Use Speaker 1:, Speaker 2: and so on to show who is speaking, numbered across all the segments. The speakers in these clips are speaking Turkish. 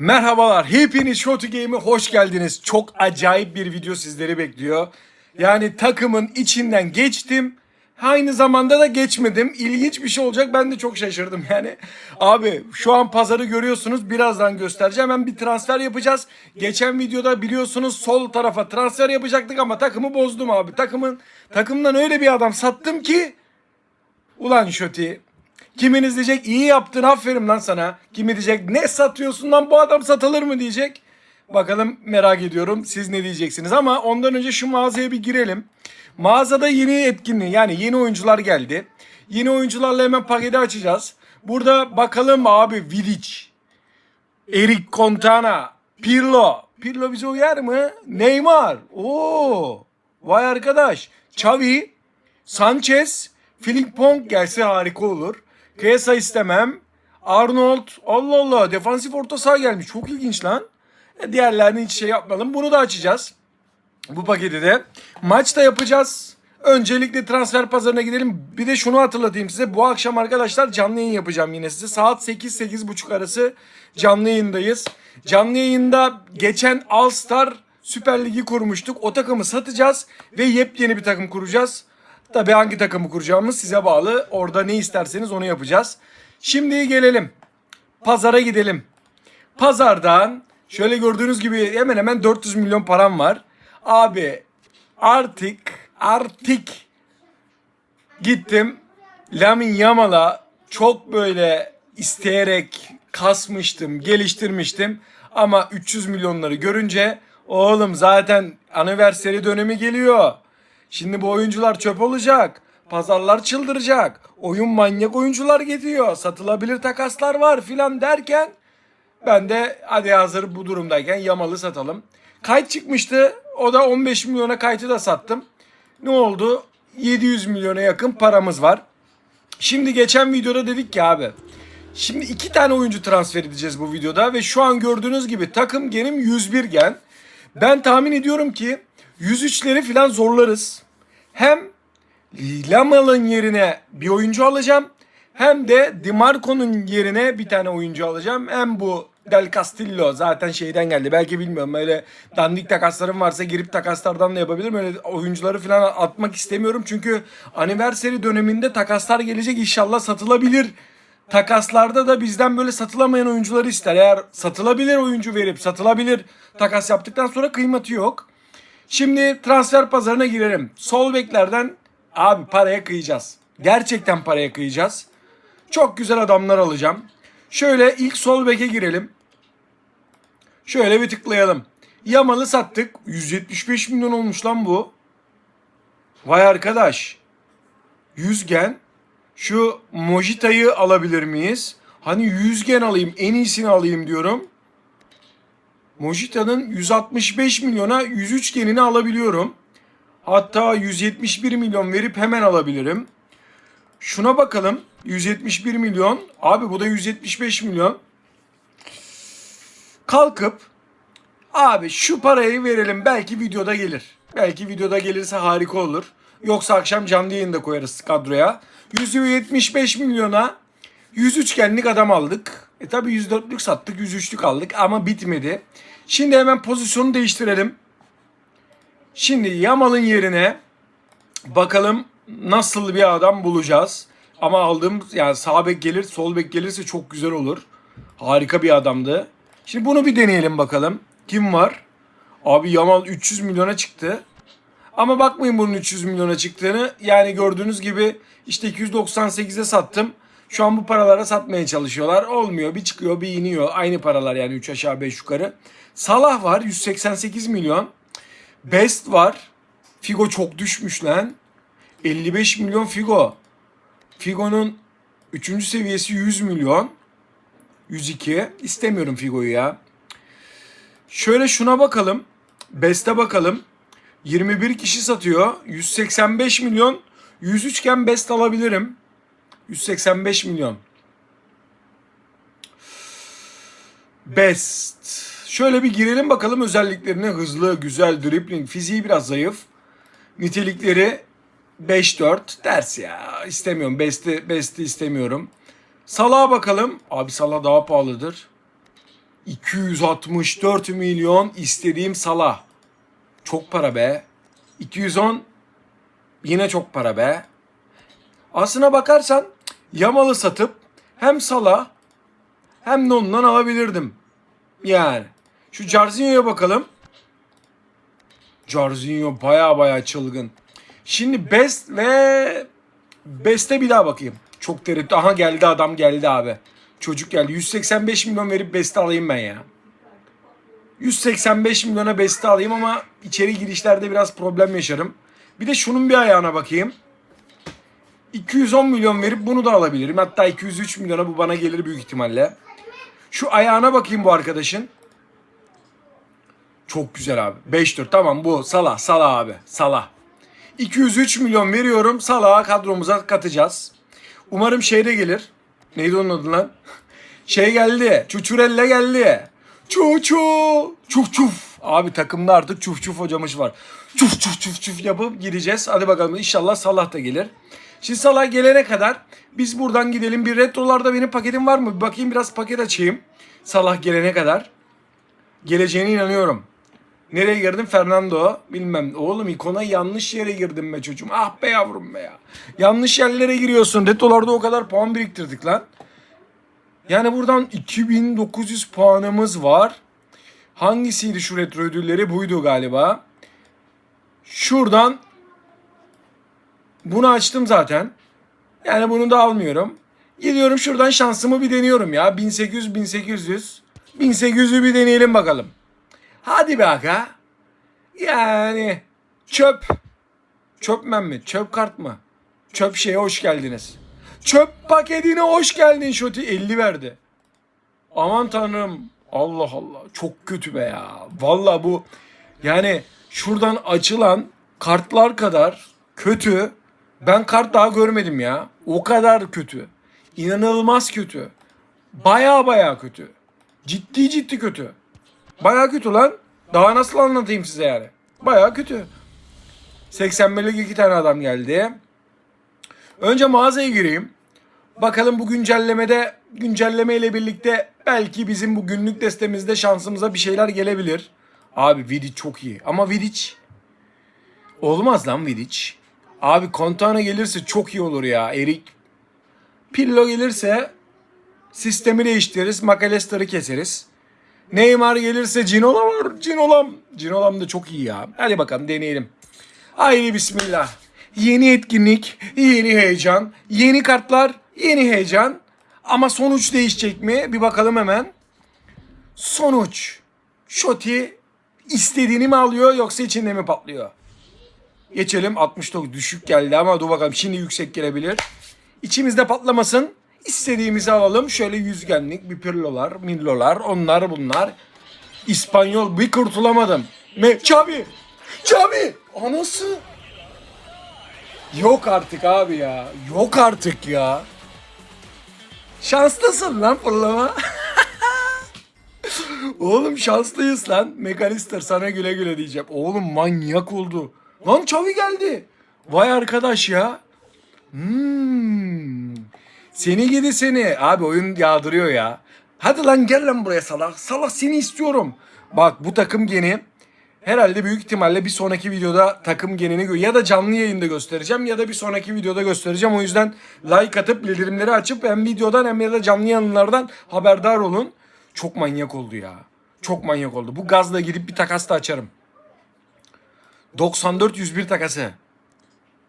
Speaker 1: Merhabalar, hepiniz Shotu Game'e hoş geldiniz. Çok acayip bir video sizleri bekliyor. Yani takımın içinden geçtim. Aynı zamanda da geçmedim. İlginç bir şey olacak. Ben de çok şaşırdım yani. Abi şu an pazarı görüyorsunuz. Birazdan göstereceğim. Hemen bir transfer yapacağız. Geçen videoda biliyorsunuz sol tarafa transfer yapacaktık ama takımı bozdum abi. Takımın takımdan öyle bir adam sattım ki Ulan Şoti. Kiminiz diyecek iyi yaptın aferin lan sana. Kimi diyecek ne satıyorsun lan bu adam satılır mı diyecek. Bakalım merak ediyorum siz ne diyeceksiniz ama ondan önce şu mağazaya bir girelim. Mağazada yeni etkinliği yani yeni oyuncular geldi. Yeni oyuncularla hemen paketi açacağız. Burada bakalım abi Vidic, Eric Contana, Pirlo. Pirlo bize uyar mı? Neymar. Oo. Vay arkadaş. Xavi, Sanchez, Frimpong gelse harika olur. Kesa istemem. Arnold. Allah Allah. Defansif orta saha gelmiş. Çok ilginç lan. E, diğerlerini hiç şey yapmayalım. Bunu da açacağız. Bu paketi de. Maç da yapacağız. Öncelikle transfer pazarına gidelim. Bir de şunu hatırlatayım size. Bu akşam arkadaşlar canlı yayın yapacağım yine size. Saat 8-8.30 arası canlı yayındayız. Canlı yayında geçen All Star Süper Ligi kurmuştuk. O takımı satacağız ve yepyeni bir takım kuracağız. Tabii hangi takımı kuracağımız size bağlı. Orada ne isterseniz onu yapacağız. Şimdi gelelim. Pazara gidelim. Pazardan şöyle gördüğünüz gibi hemen hemen 400 milyon param var. Abi artık artık gittim Lamin Yamal'a çok böyle isteyerek kasmıştım, geliştirmiştim. Ama 300 milyonları görünce oğlum zaten aniverseri dönemi geliyor. Şimdi bu oyuncular çöp olacak. Pazarlar çıldıracak. Oyun manyak oyuncular gidiyor. Satılabilir takaslar var filan derken ben de hadi hazır bu durumdayken Yamal'ı satalım. Kayıt çıkmıştı. O da 15 milyona kayıtı da sattım. Ne oldu? 700 milyona yakın paramız var. Şimdi geçen videoda dedik ki abi. Şimdi iki tane oyuncu transfer edeceğiz bu videoda ve şu an gördüğünüz gibi takım genim 101 gen. Ben tahmin ediyorum ki 103'leri falan zorlarız. Hem Lamal'ın yerine bir oyuncu alacağım. Hem de Dimarco'nun yerine bir tane oyuncu alacağım. Hem bu Del Castillo zaten şeyden geldi. Belki bilmiyorum öyle dandik takaslarım varsa girip takaslardan da yapabilirim. Öyle oyuncuları falan atmak istemiyorum. Çünkü aniversary döneminde takaslar gelecek inşallah satılabilir. Takaslarda da bizden böyle satılamayan oyuncuları ister. Eğer satılabilir oyuncu verip satılabilir takas yaptıktan sonra kıymeti yok. Şimdi transfer pazarına girelim. Sol beklerden abi paraya kıyacağız. Gerçekten paraya kıyacağız. Çok güzel adamlar alacağım. Şöyle ilk sol beke girelim. Şöyle bir tıklayalım. Yamal'ı sattık. 175 milyon olmuş lan bu. Vay arkadaş. 100 gen. Şu Mojita'yı alabilir miyiz? Hani 100 gen alayım, en iyisini alayım diyorum. Mojita'nın 165 milyona 103 genini alabiliyorum. Hatta 171 milyon verip hemen alabilirim. Şuna bakalım. 171 milyon. Abi bu da 175 milyon. Kalkıp abi şu parayı verelim belki videoda gelir. Belki videoda gelirse harika olur. Yoksa akşam canlı yayında koyarız kadroya. 175 milyona 103 genlik adam aldık. E tabi 104'lük sattık 103'lük aldık ama bitmedi. Şimdi hemen pozisyonu değiştirelim. Şimdi Yamal'ın yerine bakalım nasıl bir adam bulacağız. Ama aldığım yani sağ bek gelir sol bek gelirse çok güzel olur. Harika bir adamdı. Şimdi bunu bir deneyelim bakalım. Kim var? Abi Yamal 300 milyona çıktı. Ama bakmayın bunun 300 milyona çıktığını. Yani gördüğünüz gibi işte 298'e sattım. Şu an bu paralara satmaya çalışıyorlar. Olmuyor. Bir çıkıyor bir iniyor. Aynı paralar yani 3 aşağı 5 yukarı. Salah var 188 milyon. Best var. Figo çok düşmüş lan. 55 milyon Figo. Figo'nun 3. seviyesi 100 milyon. 102. İstemiyorum Figo'yu ya. Şöyle şuna bakalım. Best'e bakalım. 21 kişi satıyor. 185 milyon. 103 iken Best alabilirim. 185 milyon. Best. Şöyle bir girelim bakalım özelliklerine. Hızlı, güzel, dribbling, fiziği biraz zayıf. Nitelikleri 5-4 ders ya. İstemiyorum. Best'i Best'i istemiyorum. Salah'a bakalım. Abi Salah daha pahalıdır. 264 milyon istediğim Salah. Çok para be. 210 yine çok para be. Aslına bakarsan Yamal'ı satıp hem Salah hem de ondan alabilirdim. Yani. Şu Jarzinho'ya bakalım. Jarzinho baya baya çılgın. Şimdi Best ve Best'e bir daha bakayım. Çok tereddüt. Aha geldi adam geldi abi. Çocuk geldi. 185 milyon verip Best'i alayım ben ya. 185 milyona Best'i alayım ama içeri girişlerde biraz problem yaşarım. Bir de şunun bir ayağına bakayım. 210 milyon verip bunu da alabilirim. Hatta 203 milyona bu bana gelir büyük ihtimalle. Şu ayağına bakayım bu arkadaşın. Çok güzel abi. 5-4 tamam bu Salah Salah abi Salah. 203 milyon veriyorum Salah'a kadromuza katacağız. Umarım şeyde gelir. Neydi onun adı lan? Şey geldi. Çuçurella geldi. Çuçu. Çuf çuf. Abi takımda artık çuf çuf hocamız var. Çuf çuf çuf çuf yapıp gideceğiz. Hadi bakalım inşallah Salah da gelir. Şimdi Salah gelene kadar biz buradan gidelim. Bir retrolarda benim paketim var mı? Bir bakayım biraz paket açayım. Salah gelene kadar. Geleceğine inanıyorum. Nereye girdim? Fernando. Bilmem. Oğlum ikona yanlış yere girdim be çocuğum. Ah be yavrum be ya. Yanlış yerlere giriyorsun. Retolarda o kadar puan biriktirdik lan. Yani buradan 2900 puanımız var. Hangisiydi şu retro ödülleri? Buydu galiba. Şuradan bunu açtım zaten. Yani bunu da almıyorum. Gidiyorum şuradan şansımı bir deniyorum ya. 1800 1800. 1800'ü bir deneyelim bakalım. Hadi be aga. Yani çöp. Çöpmen mi? Çöp kart mı? Çöp şeye hoş geldiniz. Çöp paketine hoş geldin Şoti. 50 verdi. Aman tanrım. Allah Allah. Çok kötü be ya. Valla bu yani şuradan açılan kartlar kadar kötü. Ben kart daha görmedim ya. O kadar kötü. İnanılmaz kötü. Baya baya kötü. Ciddi ciddi kötü. Baya kötü lan. Daha nasıl anlatayım size yani? Baya kötü. 81'lik iki tane adam geldi. Önce mağazaya gireyim. Bakalım bu güncellemede güncelleme ile birlikte belki bizim bu günlük destemizde şansımıza bir şeyler gelebilir. Abi Vidic çok iyi. Ama Vidic olmaz lan Vidic. Abi Kontana gelirse çok iyi olur ya. Erik Pillo gelirse sistemi değiştiririz. McAllister'ı keseriz. Neymar gelirse Cinola var. Cinolam. Cinolam da çok iyi ya. Hadi bakalım deneyelim. Haydi bismillah. Yeni etkinlik, yeni heyecan, yeni kartlar, yeni heyecan. Ama sonuç değişecek mi? Bir bakalım hemen. Sonuç. Şoti istediğini mi alıyor yoksa içinde mi patlıyor? Geçelim 69 düşük geldi ama dur bakalım şimdi yüksek gelebilir. İçimizde patlamasın. İstediğimizi alalım. Şöyle yüzgenlik, bir pirlolar, millolar, onlar bunlar. İspanyol bir kurtulamadım. Me Xavi! Xavi! Anası! Yok artık abi ya. Yok artık ya. Şanslısın lan fırlama. Oğlum şanslıyız lan. Mekanister sana güle güle diyeceğim. Oğlum manyak oldu. Lan Xavi geldi. Vay arkadaş ya. Hmm. Seni gidi seni. Abi oyun yağdırıyor ya. Hadi lan gel lan buraya salak. Salak seni istiyorum. Bak bu takım geni herhalde büyük ihtimalle bir sonraki videoda takım genini ya da canlı yayında göstereceğim ya da bir sonraki videoda göstereceğim. O yüzden like atıp bildirimleri açıp hem videodan hem ya da canlı yayınlardan haberdar olun. Çok manyak oldu ya. Çok manyak oldu. Bu gazla gidip bir takas da açarım. 94 101 takası.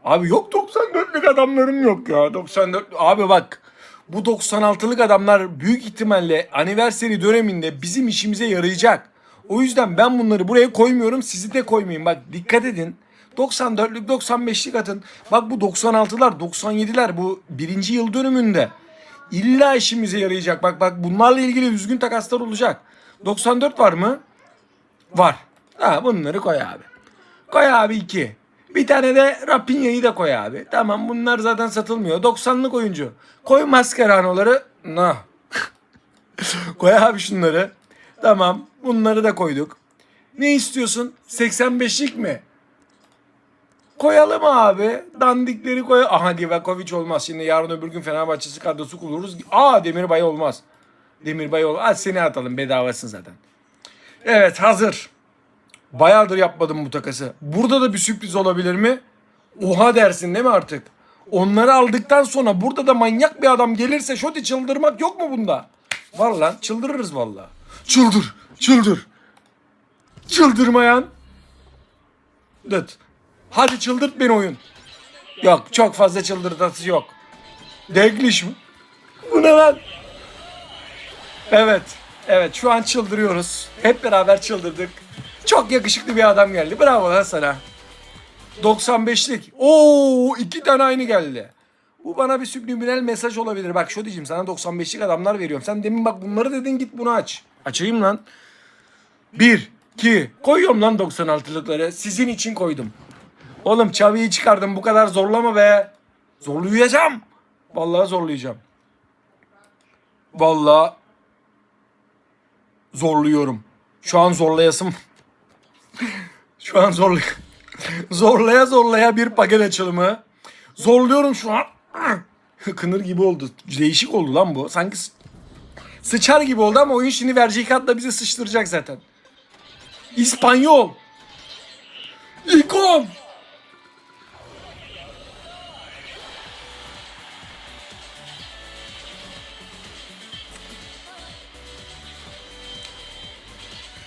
Speaker 1: Abi yok 94'lük adamlarım yok ya. 94 abi bak bu 96'lık adamlar büyük ihtimalle aniversary döneminde bizim işimize yarayacak. O yüzden ben bunları buraya koymuyorum. Sizi de koymayın. Bak dikkat edin. 94'lük 95'lik atın. Bak bu 96'lar 97'ler bu birinci yıl dönümünde. İlla işimize yarayacak. Bak bak bunlarla ilgili düzgün takaslar olacak. 94 var mı? Var. Ha bunları koy abi. Koy abi 2. Bir tane de Rapinya'yı da koy abi. Tamam bunlar zaten satılmıyor. 90'lık oyuncu. Koy Mascherano'ları. Nah. koy abi şunları. Tamam bunları da koyduk. Ne istiyorsun? 85'lik mi? Koyalım abi. Dandikleri koy. Aha Divakovic olmaz. Şimdi yarın öbür gün Fenerbahçe'si kadrosu kururuz. Aa Demirbay olmaz. Demirbay ol. Hadi seni atalım bedavasın zaten. Evet hazır. Bayağıdır yapmadım bu takası. Burada da bir sürpriz olabilir mi? Oha dersin değil mi artık? Onları aldıktan sonra burada da manyak bir adam gelirse şoti çıldırmak yok mu bunda? Var lan çıldırırız valla. Çıldır, çıldır. Çıldırmayan. Dıt. Hadi çıldırt beni oyun. Yok çok fazla çıldırtısı yok. Degliş mi? Bu ne lan? Evet. Evet şu an çıldırıyoruz. Hep beraber çıldırdık. Çok yakışıklı bir adam geldi. Bravo lan sana. 95'lik. Oo iki tane aynı geldi. Bu bana bir subliminal mesaj olabilir. Bak şu diyeceğim sana 95'lik adamlar veriyorum. Sen demin bak bunları dedin git bunu aç. Açayım lan. 1, 2, koyuyorum lan 96'lıkları. Sizin için koydum. Oğlum Xavi'yi çıkardım bu kadar zorlama be. Zorlayacağım. Vallahi zorlayacağım. Vallahi zorluyorum. Şu an zorlayasım. Şu an zorlay zorlaya zorlaya bir paket açılımı. Zorluyorum şu an. Kınır gibi oldu. Değişik oldu lan bu. Sanki sı- sıçar gibi oldu ama oyun şimdi verecek katla bizi sıçtıracak zaten. İspanyol. İkon.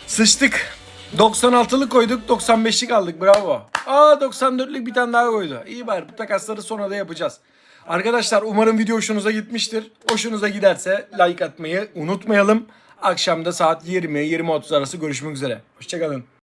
Speaker 1: Sıçtık. 96'lık koyduk 95'lik aldık bravo. Aa 94'lük bir tane daha koydu. İyi bari bu takasları sonra da yapacağız. Arkadaşlar umarım video hoşunuza gitmiştir. Hoşunuza giderse like atmayı unutmayalım. Akşamda saat 20-20.30 arası görüşmek üzere. Hoşçakalın.